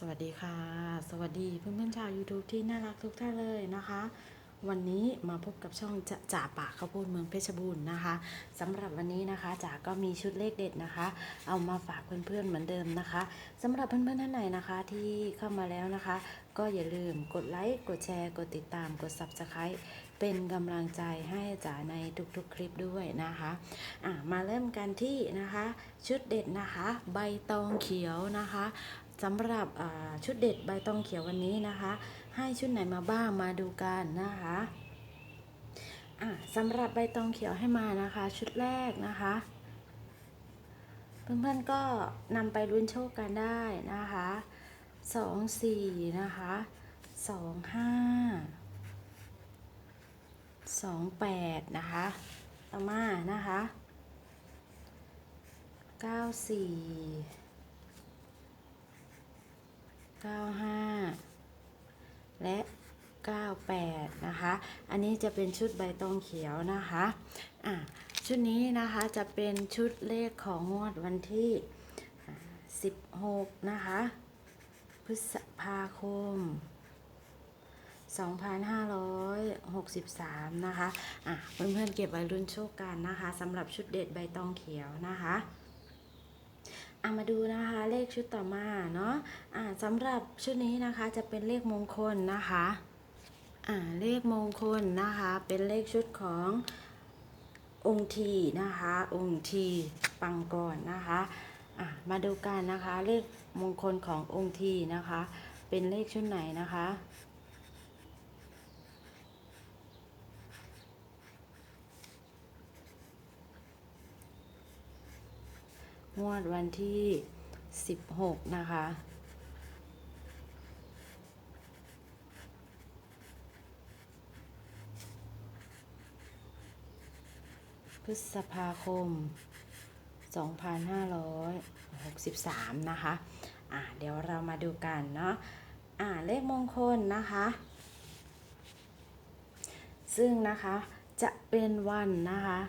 สวัสดีค่ะ สวัสดีเพื่อนๆชาว YouTube ที่น่ารักทุกท่านเลยนะคะ วันนี้มาพบกับช่องจะจ่าป่าข้าวโพดเมืองเพชรบูรณ์นะคะสำหรับวันนี้นะคะจ๋าก็มีชุดเลขเด็ดนะคะ เอามาฝากเพื่อนๆเหมือนเดิมนะคะสำหรับเพื่อนๆท่านไหนนะคะที่เข้ามาแล้วนะคะ ก็อย่าลืมกดไลค์กดแชร์กดติดตามกด Subscribe เป็นกำลังใจให้จ๋าในทุกๆคลิปด้วยนะคะะมาเริ่มกันที่นะคะ ชุดเด็ดนะคะ ใบตองเขียวนะคะ สำหรับชุดเด็ดใบตองเขียววันนี้นะคะ ให้ชุดไหนมาบ้างมาดูกันนะคะอะสำหรับใบตองเขียวให้มานะคะ ชุดแรกนะคะ เพื่อนๆก็นำไปลุ้นโชคกันได้นะคะสองสี่นะคะสองห้าสองแปดนะคะต่อมานะคะเก้าสี่ เก้าห้าและ 98 นะคะ อันนี้จะเป็นชุดใบตองเขียวนะคะอะชุดนี้นะคะจะเป็นชุดเลขของงวดวันที่ 16 นะคะ พฤษภาคม 2563 นะคะ อะ เพื่อนๆเก็บไว้รุ่นโชคกันนะคะสำหรับชุดเด็ดใบตองเขียวนะคะ อะมาดูนะคะเลขชุดต่อมาเนาะอะสำหรับชุดนี้นะคะจะเป็นเลขมงคลนะคะอ่าเลขมงคลนะคะเป็นเลขชุดขององค์ทีนะคะ องค์ทีปังกรนะคะอะมาดูกันนะคะเลขมงคลขององค์ทีนะคะ เป็นเลขชุดไหนนะคะ งวดวันที่ 16 นะคะ พฤษภาคม 2563 นะคะ อะเดี๋ยวเรามาดูกันเนาะ อะเลขมงคลนะคะ ซึ่งนะคะจะเป็นวันนะคะ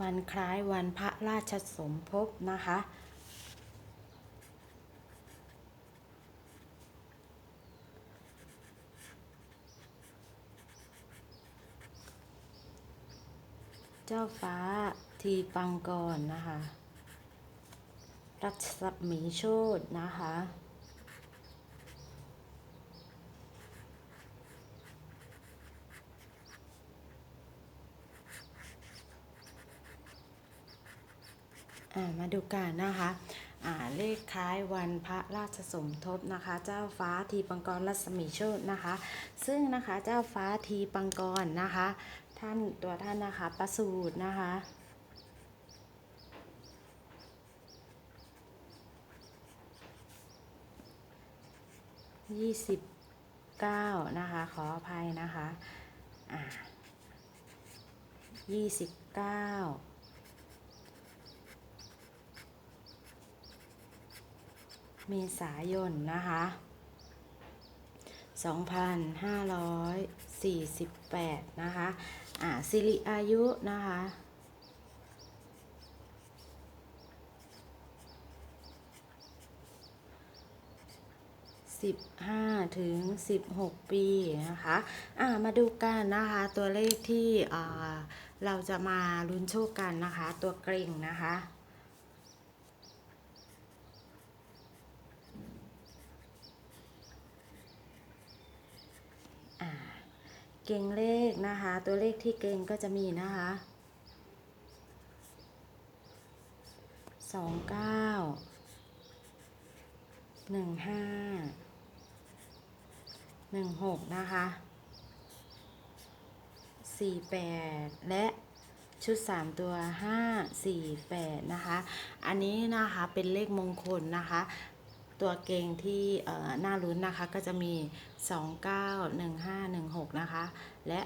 วันคล้ายวันพระราชสมภพนะคะ เจ้าฟ้าทีปังกรนะคะ รัศมีโชตนะคะ มาดูกันนะคะเลขคล้ายวันพระราชสมทบนะคะ เจ้าฟ้าทีปังกรรัศมีโชตนะคะ ซึ่งนะคะเจ้าฟ้าทีปังกรนะคะ ท่านตัวท่านนะคะประสูตินะคะยี่สิบเก้านะคะ ขออภัยนะคะอ่ายี่สิบเก้า เมษายนนะคะ2548 นะคะ อ่าสิริอายุนะคะ 15 ถึง 16 ปีนะคะ อ่า มาดูกันนะคะ ตัวเลขที่ อ่า เราจะมาลุ้นโชคกันนะคะ ตัวเกรงนะคะ เก่งเลขนะคะ ตัวเลขที่เก่งก็จะมีนะคะสองเก้าหนึ่งห้าหนึ่งหกนะคะสี่แปดและชุดสามตัวห้าสี่แปดนะคะ อันนี้นะคะเป็นเลขมงคลนะคะ ตัวเก่งที่เอ่อน่าลุ้นนะคะก็จะมี 291516 นะคะ และ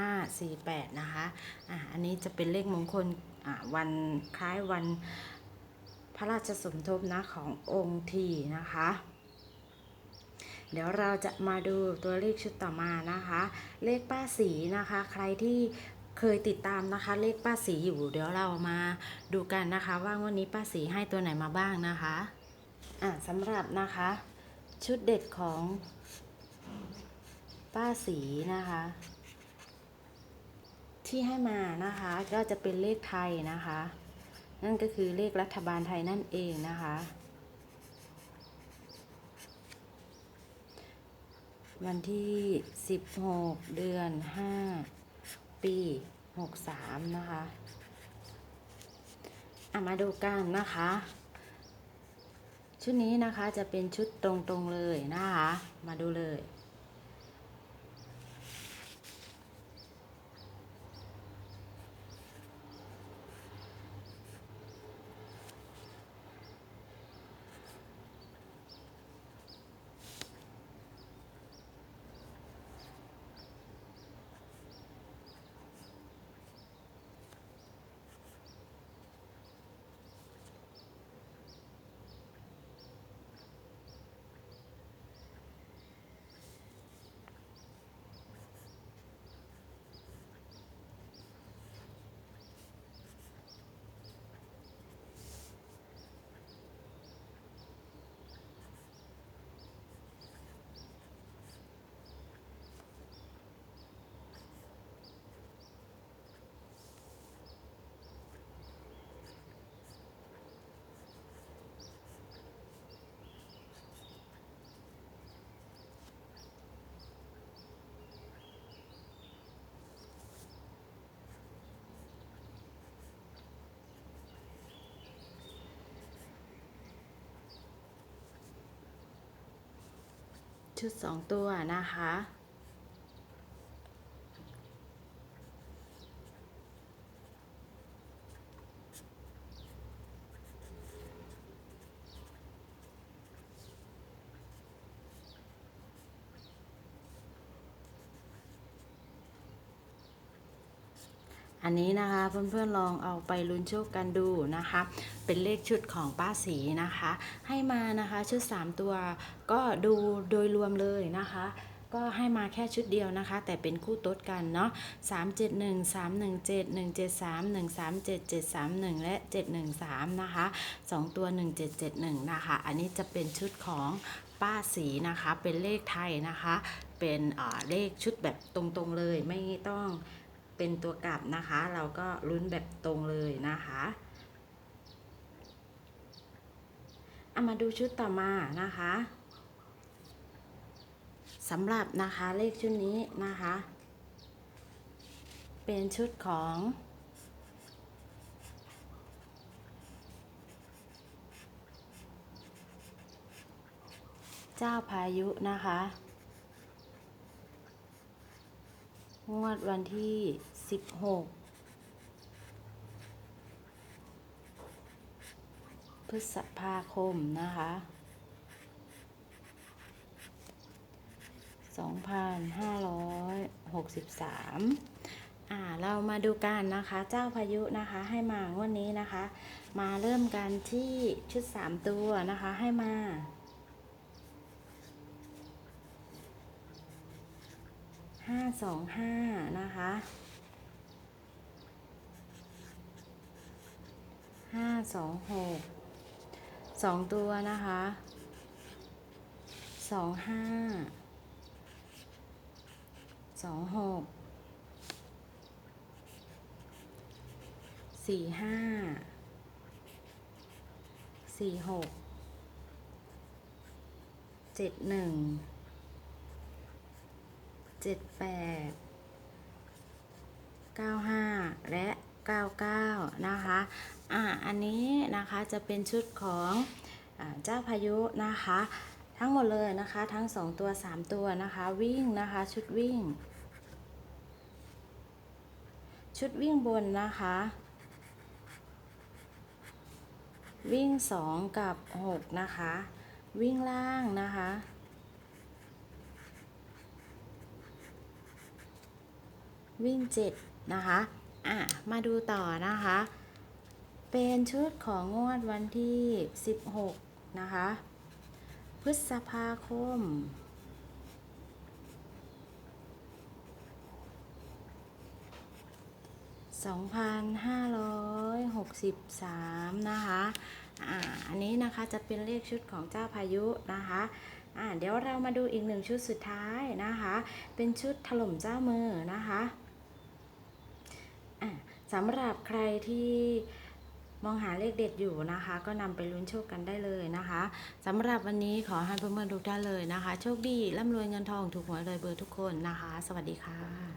48548 นะคะอะอันนี้จะเป็นเลขมงคลอะวันคล้ายวันพระราชสมทบนะขององค์ทีนะคะ เดี๋ยวเราจะมาดูตัวเลขชุดต่อมานะคะ เลขป้าสีนะคะ ใครที่เคยติดตามนะคะเลขป้าสีอยู่ เดี๋ยวเรามาดูกันนะคะ ว่างวันนี้ป้าสีให้ตัวไหนมาบ้างนะคะ อะสำหรับนะคะ ชุดเด็ดของป้าสีนะคะ ที่ให้มานะคะก็จะเป็นเลขไทยนะคะ นั่นก็คือเลขรัฐบาลไทยนั่นเองนะคะ วันที่ 16 เดือน 5 ปี 63 นะคะอะมาดูกันนะคะ ชุดนี้นะคะจะเป็นชุดตรงๆเลยนะคะ มาดูเลย ชุด 2 ตัวนะคะ อันนี้นะคะเพื่อนๆลองเอาไปลุ้นโชคกันดูนะคะ เป็นเลขชุดของป้าสีนะคะ ให้มานะคะชุด 3 ตัวก็ดูโดยรวมเลยนะคะก็ให้มาแค่ชุดเดียวนะคะ แต่เป็นคู่ต๊ดกันเนาะ371 317 173 137 731 และ 713 นะคะ 2 ตัว 1771 นะคะ อันนี้จะเป็นชุดของป้าสีนะคะ เป็นเลขไทยนะคะ เป็นเลขชุดแบบตรงๆเลยไม่ต้อง เป็นตัวกลับนะคะ เราก็ลุ้นแบบตรงเลยนะคะเอามาดูชุดต่อมานะคะสำหรับนะคะเลขชุดนี้นะคะ เป็นชุดของเจ้าพายุนะคะ งวดวันที่ 16พฤษภาคมนะคะ2563อ่าเรามาดูกันนะคะ เจ้าพายุนะคะให้มางวดนี้นะคะ มาเริ่มกันที่ชุด3ตัวนะคะให้มาห้าสองห้านะคะ ห้าสองหกสองตัวนะคะสองห้าสองหกสี่ห้าสี่หกเจ็ดหนึ่งเจ็ดแปดเก้าห้าและ เก้าเก้านะคะ อ่า อันนี้นะคะจะเป็นชุดของเจ้าพายุนะคะ ทั้งหมดเลยนะคะ ทั้งสองตัวสามตัวนะคะ วิ่งนะคะ ชุดวิ่ง ชุดวิ่งบนนะคะ วิ่งสองกับหกนะคะ วิ่งล่างนะคะวิ่งเจ็ดนะคะ อะมาดูต่อนะคะ เป็นชุดของงวดวันที่ 16 นะคะ พฤษภาคม 2563 นะคะอ่าอันนี้นะคะจะเป็นเลขชุดของเจ้าพายุนะคะอ่าเดี๋ยวเรามาดูอีกหนึ่งชุดสุดท้ายนะคะ เป็นชุดถล่มเจ้ามือนะคะอะ สำหรับใครที่มองหาเลขเด็ดอยู่นะคะ ก็นำไปลุ้นโชคกันได้เลยนะคะสำหรับวันนี้ขอให้เพื่อนๆทุกท่านเลยนะคะ โชคดีร่ำรวยเงินทองถูกหวยเลยเบอร์ทุกคนนะคะ สวัสดีค่ะ